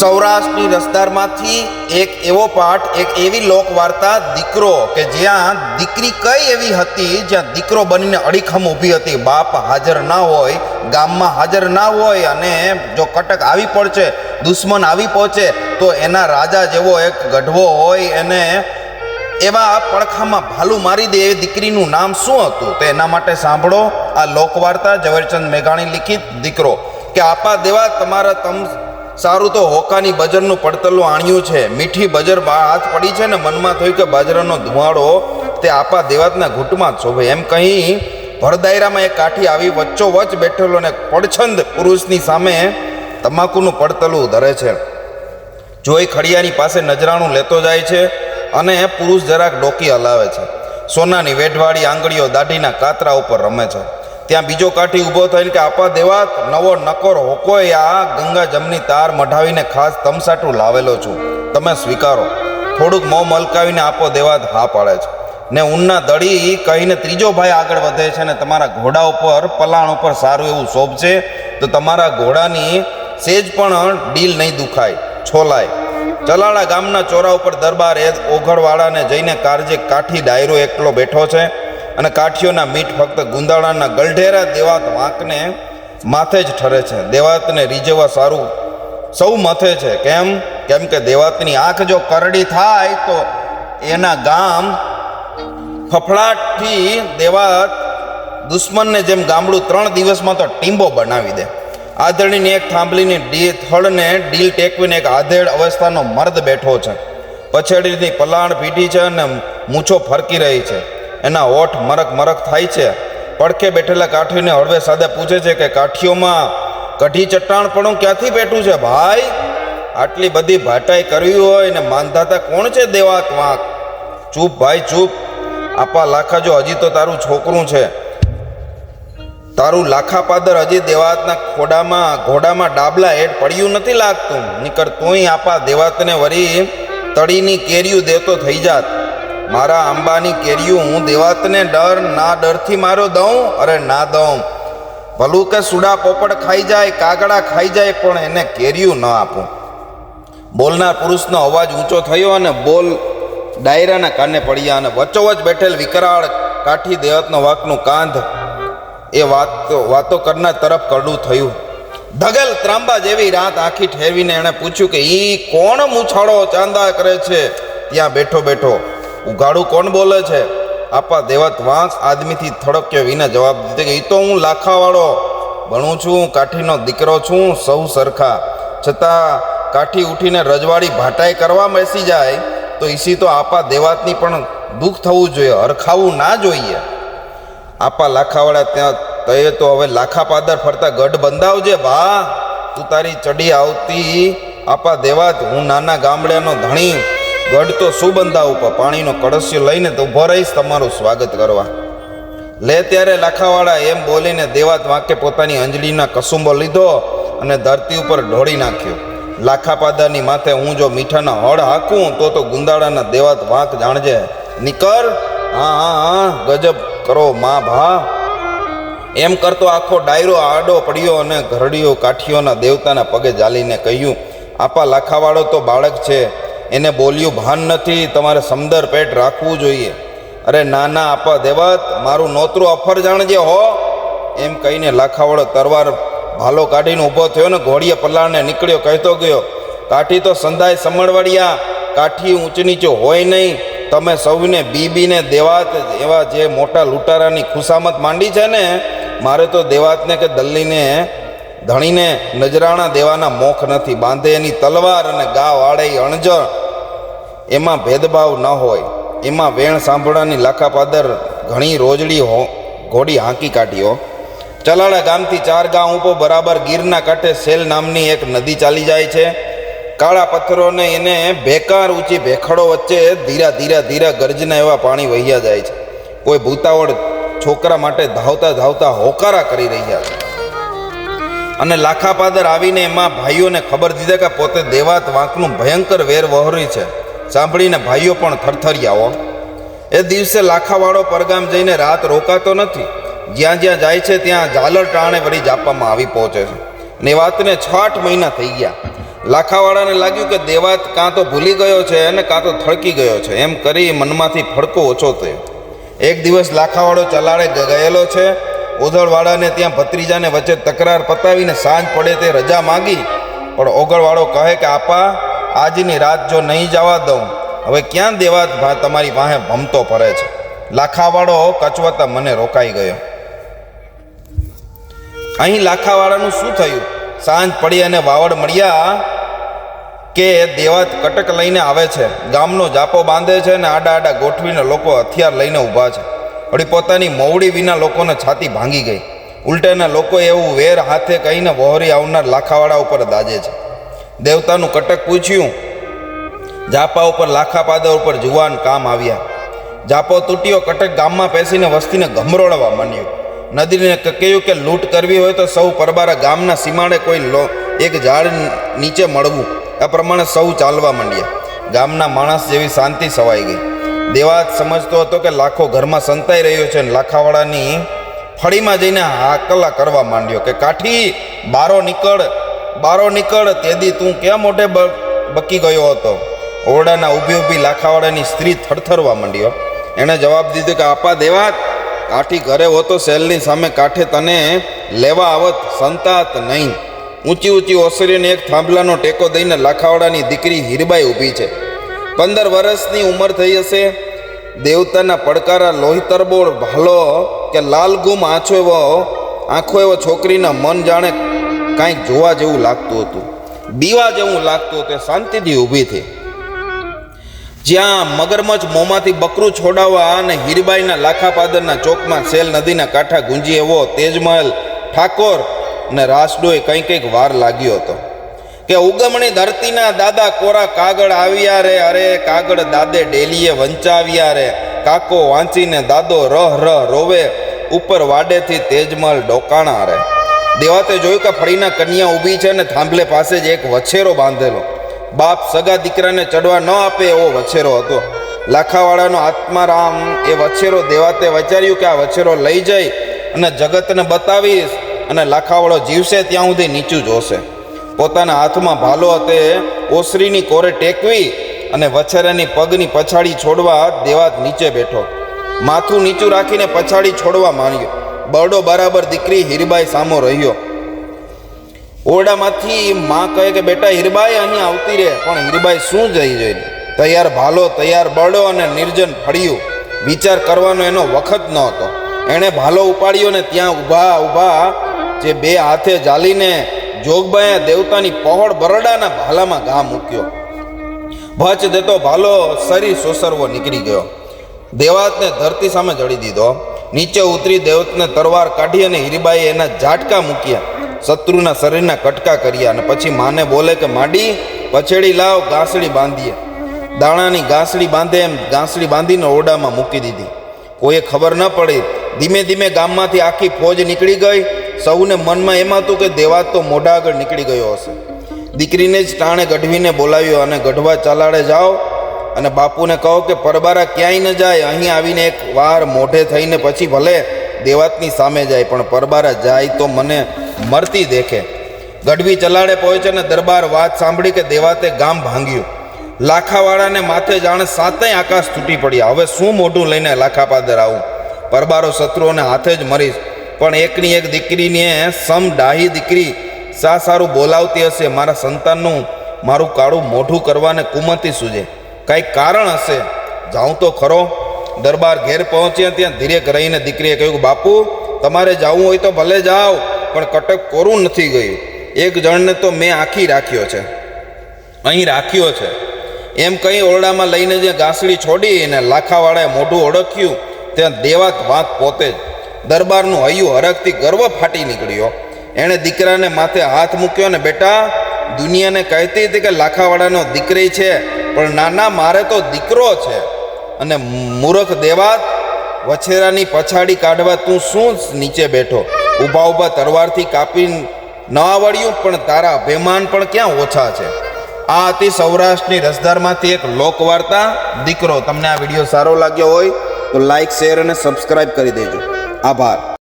સૌરાષ્ટ્રની રસદારમાંથી એક એવો પાઠ, એક એવી લોકવાર્તા, દીકરો કે જ્યાં દીકરી કઈ એવી હતી, જ્યાં દીકરો બનીને અડીખમ ઊભી હતી. બાપ હાજર ના હોય, ગામમાં હાજર ના હોય અને જો કટક આવી પડશે, દુશ્મન આવી પહોંચે, તો એના રાજા જેવો એક ગઢવો હોય એને એવા પડખામાં ભાલું મારી દે. એ દીકરીનું નામ શું હતું? તો એના માટે સાંભળો આ લોકવાર્તા. ઝવેરચંદ મેઘાણી લિખિત, દીકરો કે આપા દેવા તમારા તમ સારું તો હોકાની બજરનું પડતલું આણ્યું છે. મીઠી બજર બા હાથ પડી છે ને મનમાં થયું કે બાજરાનો ધુમાડો તે આપા દેવાતના ઘૂંટમાં જ શોભે. એમ કહી ભરદાયરામાં એક કાઠી આવી વચ્ચોવચ બેઠેલો ને પડછંદ પુરુષની સામે તમાકુનું પડતલું ધરે છે. જોઈ ખડિયાની પાસે નજરાણું લેતો જાય છે અને પુરુષ જરાક ડોકી હલાવે છે. સોનાની વેઢવાળી આંગળીઓ દાઢીના કાતરા ઉપર રમે છે. ત્યાં બીજો કાઠી ઊભો થઈને કે આપા દેવા નવો નકોર હોકોય આ ગંગા જમની તાર મઢાવીને ખાસ તમસાટું લાવેલો છું. તમે સ્વીકારો. થોડુંક મોં મલકાવીને આપો દેવાત હા પાડે છે. ને ઊનના દડી કહીને ત્રીજો ભાઈ આગળ વધે છે ને તમારા ઘોડા ઉપર, પલાણ ઉપર સારું એવું શોભ છે, તો તમારા ઘોડાની સેજ પણ ડીલ નહીં દુખાય, છોલાય. ચલાળા ગામના ચોરા ઉપર દરબાર એ ઓઘડવાળાને જઈને કારજે કાઠી ડાયરો એકલો બેઠો છે. અને કાઠીઓના મીઠ ફક્ત ગુંદાળાના ગલઢેરા દેવાત વાંકને માથે જ ઠરે છે. દેવાતને રીઝવવા સારું સૌ મથે છે. કેમ? કેમ કે દેવાતની આંખ જો કરડી થાય તો એના ગામ ફફડાટથી દેવાત દુશ્મનને જેમ ગામડું ત્રણ દિવસમાં તો ટીંબો બનાવી દે. આધેડીની એક થાંભલીની ડી થળને ડીલ ટેકવીને એક આધેડ અવસ્થાનો મર્દ બેઠો છે. પછેડીની પલાણ પીઠી છે અને મૂછો ફરકી રહી છે. એના હોઠ મરક મરક થાય છે. પડખે બેઠેલા કાઠીને હળવે સાદે પૂછે છે કે, કાઠીઓમાં કઢી ચટ્ટાણપણું ક્યાંથી બેઠું છે ભાઈ? આટલી બધી ભાટાઈ કરવી હોય ને માનધાતા કોણ છે દેવાત વાંક ચૂપ ભાઈ, ચૂપ. આપા લાખા જો હજી તો તારું છોકરું છે. તારું લાખા પાદર હજી દેવાતના ખોડામાં, ઘોડામાં ડાબલા હેઠ પડ્યું નથી લાગતું. નીકળ તોય આપા દેવાતને વરી તળીની કેરીયું દેતો થઈ જાત. મારા આંબાની કેરીયું હું દેવાતને ડર, ના ડરથી મારો દઉં, અરે ના દઉં. ભલું કે સુડા પોપડ ખાઈ જાય, કાગડા ખાઈ જાય, પણ એને કેરીયું ન આપું. બોલનાર પુરુષનો અવાજ ઊંચો થયો અને બોલ ડાયરાના કાને પડ્યા અને વચ્ચોવચ બેઠેલ વિકરાળ કાઠી દેવતનો વાકનું કાંધ એ વાતો વાતો કરનાર તરફ કરડું થયું. ધગલ ત્રાંબા જેવી રાત આખી ઠેરવીને એણે પૂછ્યું કે, ઈ કોણ મૂછાળો ચાંદા કરે છે? ત્યાં બેઠો બેઠો ઉઘાડું કોણ બોલે છે? આપા દેવત વાંસ આદમીથી થડક્યો વિના જવાબ દીધો કે એ તો હું લાખાવાળો ભણું છું, કાઠીનો દીકરો છું, સૌ સરખા. છતાં કાઠી ઉઠીને રજવાડી ભાટાઈ કરવા બેસી જાય, તો ઈસી તો આપા દેવાતની પણ દુઃખ થવું જોઈએ, હરખાવું ના જોઈએ. આપા લાખાવાળા ત્યાં તયે તો હવે લાખા પાદર ફરતા ગઢ બંધાવજે, ભા. તું તારી ચડી આવતી, આપા દેવાત, હું નાના ગામડાનો ધણી. ગઢ સુબંધા પણ પાણીનો કળસ્યો લઈને તો ઊભો રહીશ તમારું સ્વાગત કરવા. લે ત્યારે લાખાવાળા એમ બોલીને દેવાત વાંકે પોતાની અંજલીના કસુંબો લીધો અને ધરતી ઉપર ઢોળી નાખ્યો. લાખા પાદાની માથે હું જો મીઠાના હળ હાકું તો તો ગુંદાળાના દેવાત વાંક જાણજે. નિકર હા હા હા, ગજબ કરો મા ભા. એમ કરતો આખો ડાયરો આડો પડ્યો અને ઘરડીઓ કાઠીઓના દેવતાના પગે જાલીને કહ્યું, આપા લાખાવાળો તો બાળક છે. એને બોલ્યું, ભાન નથી, તમારે સમદર પેટ રાખવું જોઈએ. અરે, ના ના, આપા દેવત, મારું નોતરું અફર જાણજે હો. એમ કહીને લાખાવાળો તરવાર ભાલો કાઢીને ઊભો થયો ને ઘોડીએ પલાળને નીકળ્યો, કહેતો ગયો, કાઠી તો સંધાય સમળવડિયા કાઠી ઊંચ નીચો હોય નહીં. તમે સૌને બીબીને દેવાત એવા જે મોટા લૂંટારાની ખુશામત માંડી છે ને, મારે તો દેવાતને કે દલ્લીને ધણીને નજરાણા દેવાના મોખ નથી. બાંધે એની તલવાર અને ગા વાળે અણજણ એમાં ભેદભાવ ન હોય. એમાં વેણ સાંભળવાની લાખા પાદર ઘણી રોજડી હો, ઘોડી હાંકી કાઢ્યો. ચલાળા ગામથી ચાર ગામ ઉપર બરાબર ગીરના કાંઠે સેલ નામની એક નદી ચાલી જાય છે. કાળા પથ્થરોને એને બેકાર ઊંચી ભેખડો વચ્ચે ધીરા ધીરા ધીરા ગર્જના એવા પાણી વહ્યા જાય છે. કોઈ ભૂતાવળ છોકરા માટે ધાવતા ધાવતા હોકારા કરી રહ્યા છે. અને લાખા પાદર આવીને એમાં ભાઈઓને ખબર દીધા કે પોતે દેવાત વાંકનું ભયંકર વેર વહોરી છે. સાંભળીને ભાઈઓ પણ થરથરિયાઓ એ દિવસે લાખાવાળો પરગામ જઈને રાત રોકાતો નથી. જ્યાં જ્યાં જાય છે ત્યાં ઝાલર ટાણે વળી જાપવામાં આવી પહોંચે છે. ને વાતને છ આઠ મહિના થઈ ગયા. લાખાવાળાને લાગ્યું કે દેવાત કાં તો ભૂલી ગયો છે અને કાં તો થળકી ગયો છે. એમ કરી મનમાંથી ફડકો ઓછો થયો. એક દિવસ લાખાવાળો ચલાડે ગયેલો છે. ઓધળવાળાને ત્યાં ભત્રીજાને વચ્ચે તકરાર પતાવીને સાંજ પડે તે રજા માગી. પણ ઓગળવાળો કહે કે, આપા આજની રાત જો નહીં જવા દઉં, હવે ક્યાં દેવાત ભા, તમારી પાસે ભમતો ફરે છે? લાખાવાળો કચવતા મને રોકાઈ ગયો. અહીં લાખાવાળાનું શું થયું? સાંજ પડી અને વાવડ મળ્યા કે દેવાત કટક લઈને આવે છે. ગામનો જાપો બાંધે છે અને આડા આડા ગોઠવીને લોકો હથિયાર લઈને ઊભા છે. વળી પોતાની મોવડી વિના લોકોને છાતી ભાંગી ગઈ. ઉલટાના લોકો એવું વેર હાથે કહીને વહોરી આવનાર લાખાવાળા ઉપર દાજે છે. દેવતાનું કટક પૂછ્યું. જાપા ઉપર લાખા પાદર ઉપર જુવાન કામ આવ્યા. જાપો તૂટ્યો, કટક ગામમાં પેસીને વસ્તીને ગમરોળવા માંડ્યું. નદીને કહ્યું કે લૂંટ કરવી હોય તો સૌ પરબારા ગામના સીમાડે કોઈ લો, એક ઝાડ નીચે મળવું. આ પ્રમાણે સૌ ચાલવા માંડ્યા. ગામના માણસ જેવી શાંતિ સવાઈ ગઈ. દેવાત સમજતો હતો કે લાખો ઘરમાં સંતાઈ રહ્યો છે અને લાખાવાળાની ફળીમાં જઈને હાકલા કરવા માંડ્યો કે, કાઠી, બારો નીકળ. બારો નીકળ, તેદી તું ક્યાં મોઢે બકી ગયો હતો? ઓરડાના ઊભી ઊભી લાખાવાળાની સ્ત્રી થરથરવા માંડ્યો એણે જવાબ દીધો કે, આપા દેવાત, કાઠી ઘરે હોતો સેલની સામે કાંઠે તને લેવા આવત સંતાત નહીં. ઊંચી ઊંચી ઓસરીને એક થાંભલાનો ટેકો દઈને લાખાવાળાની દીકરી હીરબાઈ ઊભી છે. પંદર વર્ષની ઉંમર થઈ હશે. દેવતાના પડકારા લોહીતરબોળ ભાલો કે લાલગુમ આંછો એવો, આંખો એવો છોકરીના મન જાણે કાંઈક જોવા જેવું લાગતું હતું. દીવા જેવું લાગતું તે શાંતિથી ઊભી થઈ. જ્યાં મગરમચ્છ મોંમાંથી બકરું છોડાવવા અને હીરબાઈના લાખાપાદરના ચોકમાં સેલ નદીના કાંઠા ગુંજી એવો તેજમહેલ ઠાકોર ને રાસડોએ કંઈક કંઈક વાર લાગ્યો હતો. કે ઉગમણી ધરતીના દાદા કોરા કાગળ આવ્યા રે, અરે કાગળ દાદે ડેલીએ વંચાવ્યા રે. કાકો વાંચીને દાદો રહ રહ રોવે, ઉપર વાડેથી તેજમલ ડોકાણા રે. દેવાતે જોયું કે ફળીના કન્યા ઊભી છે અને થાંભલે પાસે જ એક વછેરો બાંધેલો. બાપ સગા દીકરાને ચડવા ન આપે એવો વછેરો હતો. લાખાવાળાનો આત્મારામ એ વછેરો દેવાતે વિચાર્યું કે આ વછેરો લઈ જઈ અને જગતને બતાવીશ અને લાખાવાળો જીવશે ત્યાં સુધી નીચું જોશે. પોતાના હાથમાં ભાલો હતે, ઓસરીની કોરે ટેકવી અને વછેરાની પગની પછાડી છોડવા દેવાત નીચે બેઠો. માથું નીચું રાખીને પછાડી છોડવા માંડ્યો. બરડો બરાબર દીકરી હીરબાઈ સામો રહ્યો. ઓરડામાંથી માં કહે કે, બેટા હીરબાઈ, અહીં આવતી રહે. પણ હીરબાઈ શું જઈ જોઈને તૈયાર ભાલો, તૈયાર બરડો અને નિર્જન ફળ્યું. વિચાર કરવાનો એનો વખત ન હતો. એણે ભાલો ઉપાડ્યો ને ત્યાં ઊભા ઊભા જે બે હાથે જાલીને જોગબાએ દેવતાની પહોળ બરડાના ભાલામાં ઘા મૂક્યો. ભચ દેતો ભાલો સરી સોસરવો નીકળી ગયો. દેવાતને ધરતી સામે જડી દીધો. નીચે ઉતરી દેવતને તરવાર કાઢી અને હીરીબાઈએ એના ઝાટકા મૂક્યા. શત્રુના શરીરના કટકા કર્યા અને પછી માને બોલે કે, માડી, પછેડી લાવ, ગાંસડી બાંધીએ. દાણાની ગાંસડી બાંધે એમ ગાંસડી બાંધીને ઓરડામાં મૂકી દીધી. કોઈએ ખબર ન પડી, ધીમે ધીમે ગામમાંથી આખી ફોજ નીકળી ગઈ. સૌને મનમાં એમાં હતું કે દેવાત તો મોઢા આગળ નીકળી ગયો હશે. દીકરીને જ ટાણે ગઢવીને બોલાવ્યો અને ગઢવા ચાલાડે જાઓ. અને બાપુને કહો કે પરબારા ક્યાંય ન જાય, અહીં આવીને એક વાર મોઢે થઈને પછી ભલે દેવાતની સામે જાય, પણ પરબારા જાય તો મને મરતી દેખે. ગઢવી ચલાડે પહોંચે ને દરબાર વાત સાંભળી કે દેવાતે ગામ ભાંગ્યું. લાખાવાળાને માથે જાણે સાતેય આકાશ તૂટી પડ્યા. હવે શું મોઢું લઈને લાખા પાદર આવું? પરબારો શત્રુઓને હાથે જ મરીશ. પણ એકની એક દીકરીને સમ ડાહી દીકરી સા સારું બોલાવતી હશે. મારા સંતાનનું મારું કાળું મોઢું કરવાને કુમતી સૂજે. કંઈક કારણ હશે, જાઉં તો ખરો. દરબાર ઘેર પહોંચ્યા ત્યાં ધીરેક રહીને દીકરીએ કહ્યું કે બાપુ, તમારે જવું હોય તો ભલે જાઓ, પણ કટક કોરું નથી ગયું. એક જણને તો મેં આખી રાખ્યો છે. અહીં રાખ્યો છે. એમ કહી ઓરડામાં લઈને જે ઘાસડી છોડી અને લાખાવાળાએ મોઢું ઓળખ્યું, ત્યાં દેવાત વાત પોતે જ. દરબારનું હૈયું હરખથી ગર્વ ફાટી નીકળ્યો. એણે દીકરાને માથે હાથ મૂક્યો ને, બેટા, દુનિયાને કહેતી હતી કે લાખાવાળાનો દીકરી છે. પણ નાના, મારે તો દીકરો છે. અને મૂરખ દેવાત વછેરાની પછાડી કાઢવા તું શું નીચે બેઠો? ઊભા ઊભા તરવારથી કાપી ન આવડ્યું, પણ તારા અભિમાન પણ ક્યાં ઓછા છે? આ હતી સૌરાષ્ટ્રની રસધારમાંથી એક લોકવાર્તા. દીકરો, તમને આ વીડિયો સારો લાગ્યો હોય તો લાઈક શેર અને સબસ્ક્રાઈબ કરી દેજો. આભાર.